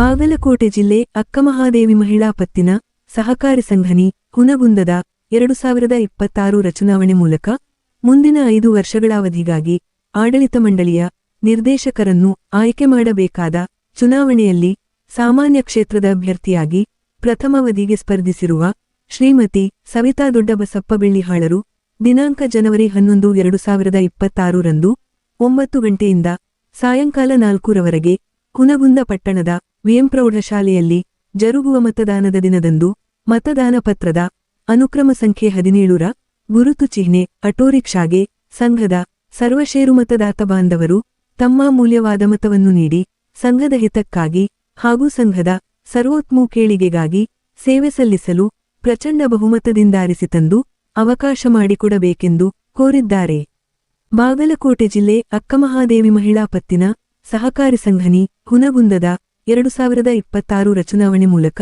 ಬಾಗಲಕೋಟೆ ಜಿಲ್ಲೆ ಅಕ್ಕಮಹಾದೇವಿ ಮಹಿಳಾ ಪತ್ತಿನ ಸಹಕಾರಿ ಸಂಘನಿ ಹುನಗುಂದದ ಎರಡು ಸಾವಿರದ ಇಪ್ಪತ್ತಾರರ ಚುನಾವಣೆ ಮೂಲಕ ಮುಂದಿನ ಐದು ವರ್ಷಗಳ ಅವಧಿಗಾಗಿ ಆಡಳಿತ ಮಂಡಳಿಯ ನಿರ್ದೇಶಕರನ್ನು ಆಯ್ಕೆ ಮಾಡಬೇಕಾದ ಚುನಾವಣೆಯಲ್ಲಿ ಸಾಮಾನ್ಯ ಕ್ಷೇತ್ರದ ಅಭ್ಯರ್ಥಿಯಾಗಿ ಪ್ರಥಮ ಅವಧಿಗೆ ಸ್ಪರ್ಧಿಸಿರುವ ಶ್ರೀಮತಿ ಸವಿತಾ ದೊಡ್ಡಬಸಪ್ಪ ಬೆಳ್ಳಿಹಾಳರು ದಿನಾಂಕ ಜನವರಿ ಹನ್ನೊಂದು, ಎರಡು ಸಾವಿರದ ಇಪ್ಪತ್ತಾರರಂದು ಒಂಬತ್ತು ಗಂಟೆಯಿಂದ ಸಾಯಂಕಾಲ ನಾಲ್ಕೂರವರೆಗೆ ಕುನಗುಂದ ಪಟ್ಟಣದ ವಿಎಂ ಪ್ರೌಢಶಾಲೆಯಲ್ಲಿ ಜರುಗುವ ಮತದಾನದ ದಿನದಂದು ಮತದಾನ ಪತ್ರದ ಅನುಕ್ರಮ ಸಂಖ್ಯೆ ಹದಿನೇಳರ ಗುರುತು ಚಿಹ್ನೆ ಅಟೋರಿಕ್ಷಾಗೆ ಸಂಘದ ಸರ್ವಶೇರು ಮತದಾತ ಬಾಂಧವರು ತಮ್ಮ ಮೂಲ್ಯವಾದ ಮತವನ್ನು ನೀಡಿ ಸಂಘದ ಹಿತಕ್ಕಾಗಿ ಹಾಗೂ ಸಂಘದ ಸರ್ವೋತ್ಮೂಕೇಳಿಗೆಗಾಗಿ ಸೇವೆ ಸಲ್ಲಿಸಲು ಪ್ರಚಂಡ ಬಹುಮತದಿಂದ ಆರಿಸಿ ತಂದು ಅವಕಾಶ ಮಾಡಿಕೊಡಬೇಕೆಂದು ಕೋರಿದ್ದಾರೆ. ಬಾಗಲಕೋಟೆ ಜಿಲ್ಲೆ ಅಕ್ಕಮಹಾದೇವಿ ಮಹಿಳಾ ಪತ್ತಿನ ಸಹಕಾರಿ ಸಂಘನಿ ಹುನಗುಂದದ ಎರಡು ಸಾವಿರದ ಇಪ್ಪತ್ತಾರರ ಚುನಾವಣೆ ಮೂಲಕ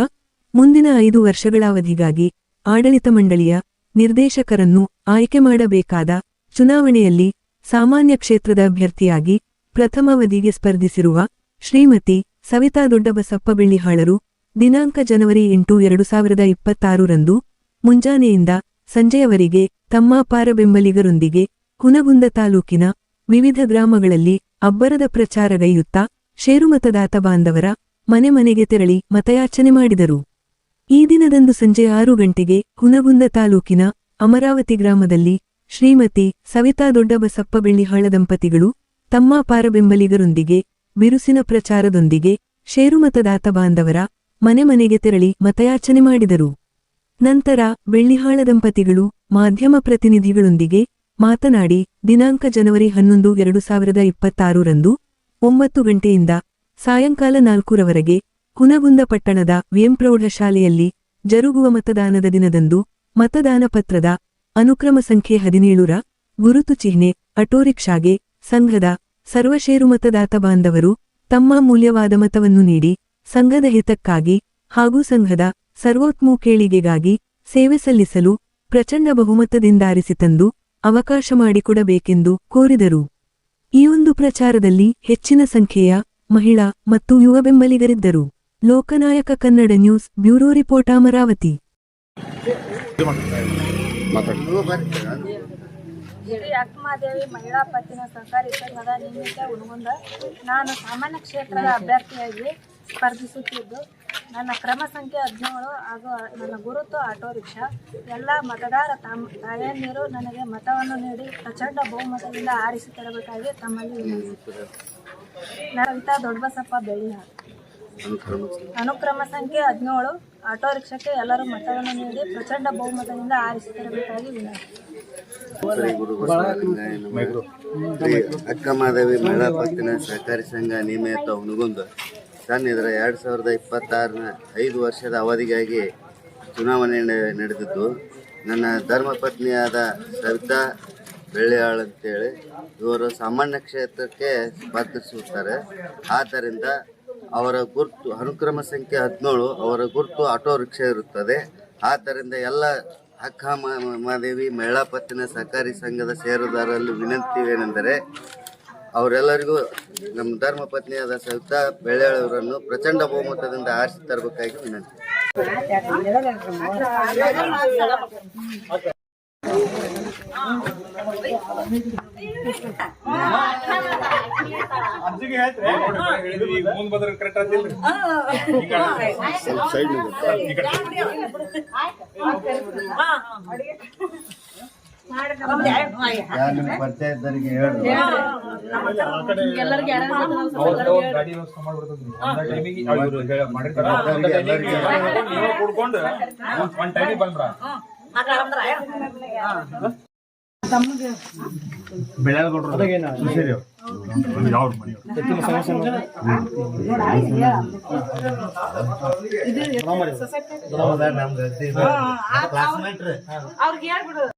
ಮುಂದಿನ ಐದು ವರ್ಷಗಳ ಅವಧಿಗಾಗಿ ಆಡಳಿತ ಮಂಡಳಿಯ ನಿರ್ದೇಶಕರನ್ನು ಆಯ್ಕೆ ಮಾಡಬೇಕಾದ ಚುನಾವಣೆಯಲ್ಲಿ ಸಾಮಾನ್ಯ ಕ್ಷೇತ್ರದ ಅಭ್ಯರ್ಥಿಯಾಗಿ ಪ್ರಥಮ ಅವಧಿಗೆ ಸ್ಪರ್ಧಿಸಿರುವ ಶ್ರೀಮತಿ ಸವಿತಾ ದೊಡ್ಡಬಸಪ್ಪ ಬೆಳ್ಳಿಹಾಳರು ದಿನಾಂಕ ಜನವರಿ ಎಂಟು, ಎರಡು ಸಾವಿರದ ಇಪ್ಪತ್ತಾರರಂದು ಮುಂಜಾನೆಯಿಂದ ಸಂಜೆಯವರೆಗೆ ತಮ್ಮ ಅಪಾರ ಬೆಂಬಲಿಗರೊಂದಿಗೆ ಹುನಗುಂದ ತಾಲೂಕಿನ ವಿವಿಧ ಗ್ರಾಮಗಳಲ್ಲಿ ಅಬ್ಬರದ ಪ್ರಚಾರಗೈಯುತ್ತಾ ಷೇರುಮತದಾತ ಬಾಂಧವರ ಮನೆ ಮನೆಗೆ ತೆರಳಿ ಮತಯಾಚನೆ ಮಾಡಿದರು. ಈ ದಿನದಂದು ಸಂಜೆ ಆರು ಗಂಟೆಗೆ ಹುನಗುಂದ ತಾಲೂಕಿನ ಅಮರಾವತಿ ಗ್ರಾಮದಲ್ಲಿ ಶ್ರೀಮತಿ ಸವಿತಾ ದೊಡ್ಡಬಸಪ್ಪ ಬೆಳ್ಳಿಹಾಳ ದಂಪತಿಗಳು ತಮ್ಮ ಅಪಾರ ಬೆಂಬಲಿಗರೊಂದಿಗೆ ಬಿರುಸಿನ ಪ್ರಚಾರದೊಂದಿಗೆ ಷೇರುಮತದಾತ ಬಾಂಧವರ ಮನೆ ಮನೆಗೆ ತೆರಳಿ ಮತಯಾಚನೆ ಮಾಡಿದರು. ನಂತರ ಬೆಳ್ಳಿಹಾಳ ದಂಪತಿಗಳು ಮಾಧ್ಯಮ ಪ್ರತಿನಿಧಿಗಳೊಂದಿಗೆ ಮಾತನಾಡಿ ದಿನಾಂಕ ಜನವರಿ ಹನ್ನೊಂದು ಎರಡು ಸಾವಿರದ ಇಪ್ಪತ್ತಾರರಂದು ಒಂಬತ್ತು ಗಂಟೆಯಿಂದ ಸಾಯಂಕಾಲ ನಾಲ್ಕರವರೆಗೆ ಕುನಗುಂದ ಪಟ್ಟಣದ ವಿಎಂ ಪ್ರೌಢಶಾಲೆಯಲ್ಲಿ ಜರುಗುವ ಮತದಾನದ ದಿನದಂದು ಮತದಾನ ಪತ್ರದ ಅನುಕ್ರಮ ಸಂಖ್ಯೆ ಹದಿನೇಳರ ಗುರುತು ಚಿಹ್ನೆ ಅಟೋರಿಕ್ಷಾಗೆ ಸಂಘದ ಸರ್ವ ಷೇರು ಮತದಾತ ಬಾಂಧವರು ತಮ್ಮ ಮೂಲ್ಯವಾದ ಮತವನ್ನು ನೀಡಿ ಸಂಘದ ಹಿತಕ್ಕಾಗಿ ಹಾಗೂ ಸಂಘದ ಸರ್ವೋತ್ಮೂಕೇಳಿಗೆಗಾಗಿ ಸೇವೆ ಸಲ್ಲಿಸಲು ಪ್ರಚಂಡ ಬಹುಮತದಿಂದಾರಿಸಿ ತಂದು ಅವಕಾಶ ಮಾಡಿಕೊಡಬೇಕೆಂದು ಕೋರಿದರು. ಈ ಒಂದು ಪ್ರಚಾರದಲ್ಲಿ ಹೆಚ್ಚಿನ ಸಂಖ್ಯೆಯ ಮಹಿಳಾ ಮತ್ತು ಯುವ ಬೆಂಬಲಿಗರಿದ್ದರು. Loknayak Kannada news bureau report Amaravati. Shri Akkamahadevi ಮಹಿಳಾ ಪತ್ತಿನ ಸಹಕಾರಿ ಸಂಘದ ನಿಮಿತ್ತ ಉಣಗುಂದ ನಾನು ಸಾಮಾನ್ಯ ಕ್ಷೇತ್ರದ ಅಭ್ಯರ್ಥಿಯಾಗಿ ಸ್ಪರ್ಧಿಸುತ್ತಿದ್ದು. ನನ್ನ ಕ್ರಮ ಸಂಖ್ಯೆ ಹದಿನೇಳು ಹಾಗೂ ನನ್ನ ಗುರುತು ಆಟೋ ರಿಕ್ಷಾ. ಎಲ್ಲ ಮತದಾರ ತಮ್ಮ ತಾಯಂದಿರು ನನಗೆ ಮತವನ್ನು ನೀಡಿ ಪ್ರಚಂಡ ಬಹುಮತದಿಂದ ಆರಿಸಿ ತರಬೇಕಾಗಿ ತಮ್ಮಲ್ಲಿ ದೊಡ್ಡ ದೊಡ್ಡಬಸಪ್ಪ ಬೆಳ್ಳಿಹಾಳ್ ಅನುಕ್ರಮ ಸಂಖ್ಯೆ ಹದಿನೇಳು. ಆಟೋ ರಿಕ್ಷಾಕ್ಕೆ ಎಲ್ಲರೂ ಮತವನ್ನು ನೀಡಿ ಪ್ರಚಂಡ ಬಹುಮತದಿಂದ ಆರಿಸಿ ತರಬೇಕಾಗಿ ವಿನಂತಿ. ಅಕ್ಕ ಮಾದೇವಿ ಮಹಿಳಾ ಪತ್ತಿನ ಸಹಕಾರಿ ಸಂಘ ನಿಯಮಿತ ಹುನಗುಂದ ಸಣ್ಣ ಇದರ ಎರಡು ಸಾವಿರದ ಇಪ್ಪತ್ತಾರನ ಐದು ವರ್ಷದ ಅವಧಿಗಾಗಿ ಚುನಾವಣೆ ನಡೆದಿದ್ದು, ನನ್ನ ಧರ್ಮಪತ್ನಿಯಾದ ಸವಿತಾ ಬೆಳ್ಳಿಯಾಳ್ ಅಂತೇಳಿ, ಇವರು ಸಾಮಾನ್ಯ ಕ್ಷೇತ್ರಕ್ಕೆ ಸ್ಪರ್ಧಿಸುತ್ತಾರೆ. ಆದ್ದರಿಂದ ಅವರ ಗುರುತು, ಅನುಕ್ರಮ ಸಂಖ್ಯೆ ಹದಿನೇಳು, ಅವರ ಗುರುತು ಆಟೋ ರಿಕ್ಷಾ ಇರುತ್ತದೆ. ಆದ್ದರಿಂದ ಎಲ್ಲ ಅಕ್ಕ ಮಹಾದೇವಿ ಮಹಿಳಾ ಪತ್ತಿನ ಸಹಕಾರಿ ಸಂಘದ ಷೇರುದಾರರಲ್ಲಿ ವಿನಂತಿವೇನೆಂದರೆ ಅವರೆಲ್ಲರಿಗೂ ನಮ್ಮ ಧರ್ಮ ಪತ್ನಿಯಾದ ಸಹಿತ ಬೆಳ್ಳೆಯವರನ್ನು ಪ್ರಚಂಡ ಬಹುಮತದಿಂದ ಆರಿಸಿ ತರಬೇಕಾಗಿ ವಿನಂತಿ. ಸ್ವಲ್ಪ ಸೈಡ್ ಯಾರು ನಿಮ್ಮ ಪರಿಚಯ ಇದ್ದವರಿಗೆ ಹೇಳ್ರಿ. ಅವ್ರ್ದು ಒಂದ್ ಗಾಡಿ ವ್ಯವಸ್ಥೆ ಮಾಡ್ಬಿಡ್ತದ್ರಿ ಒಂದ್ ಟೈಮಿಗೆ ಅವ್ರು ಹೇಳ ಮಾಡಿರ್ತಾರ ಒಂದ್ ಟೈಮಿಗೆ ನೀವು ಕೂಡ್ಕೊಂಡು ಒಂದ್ ಒಂದ್ ಟೈಮಿಗೆ ಬಂದ್ರ ಹೌದಾ? ನಮ್ ಗದ್ದೆ ಕ್ಲಾಸ್ಮೇಟ್ ರೀ. ಹೇಳಿ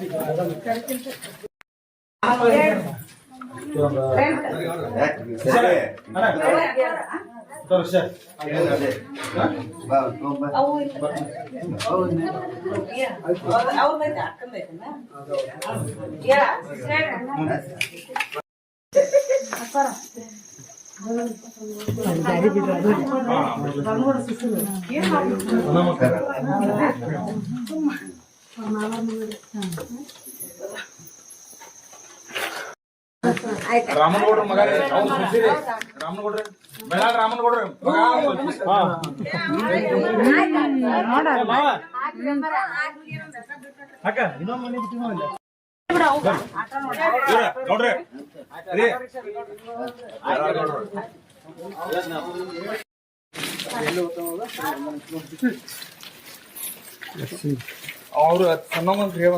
ಬೆಳ್ಳಾಳಗೌಡ್ರು ರಾಮನಗೌಡ್ರ ಮಗ ರಾಮನಗೌಡ್ರ ಬೆಳ್ಳಾಳ ರಾಮನಗೌಡ್ರ ನೋಡಿ ಇವ್ರ, ನೋಡ್ರಿ. ರೀ. ಅವ್ರು ಸಣ್ಣ ಮಂತ್ರಿ ಹೇಳ